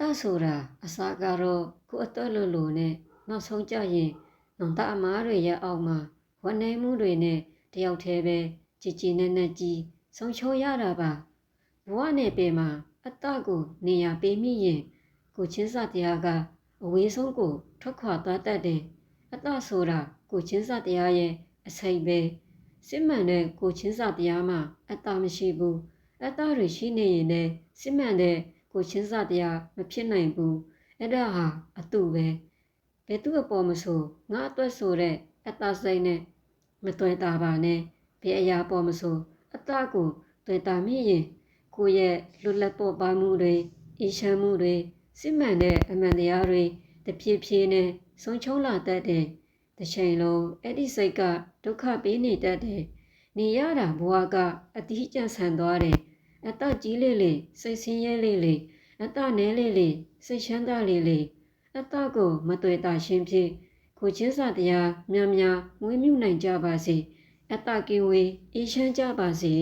တဆိုတာအစာကတော့ကိုယ်အသက်လိုလိုနဲ့နောက်ဆုံးကြရင်နောင်တအမားတွေရဲ့အောက်မှာဝန်းနေမှုတွေနဲ့တယောက်တည်းပဲကြည်ကြည်နဲ့နဲ့ကြီးဆုံးချုံရတာပါဘဝနဲ့ပေမှာအတ္တကိုနေရာပေးမိရင်ကိုချင်းစာတရားကအဝေးဆုံးကိုထွက်ခွာသွားတတ်တယ်အတ္တဆိုတာကိုချင်းစာတရားရဲ့အစိတ်ပဲစစ်မှန်တဲ့ကိုချင်းစာတရားမှာအတ္တမရှိဘူးအတ္တတွေရှိနေရင်လည်းစစ်မှန်တဲ့ ကိုချင်းစာတရားမဖြစ်နိုင်ဘူးအဲ့ဒါဟာအတုပဲဘယ်သူအပေါ်မဆိုငါအတွက်ဆိုတဲ့အတ္တစိတ်နဲ့မတွေ့တာပါနဲ့ဘယ်အရာပေါ်မဆိုအတ္တကိုတွေ့တာမိရင်ကိုယ့်ရဲ့လွတ်လပ်ပေါ်ပါမှုတွေအေးချမ်းမှုတွေစစ်မှန်တဲ့အမှန်တရားတွေတဖြည်းဖြည်းနဲ့ဆုံးချုံလာတတ်တဲ့တစ်ချိန်လုံးအဲ့ဒီစိတ်ကဒုက္ခပေးနေတတ်တယ်နေရတာဘဝကအတိအကျဆန်သွားတယ် အတ္တကြီးလေးလေးစိတ်ဆင်းရဲလေးလေးအတ္တနဲလေးလေးစိတ်ချမ်းသာလေးလေးအတ္တကိုမတွေ့တာရှင်းဖြစ်ကိုချင်းစာတရားများများဝင်းမြူနိုင်ကြပါစေအတ္တကင်းဝေးအေးချမ်းကြပါစေ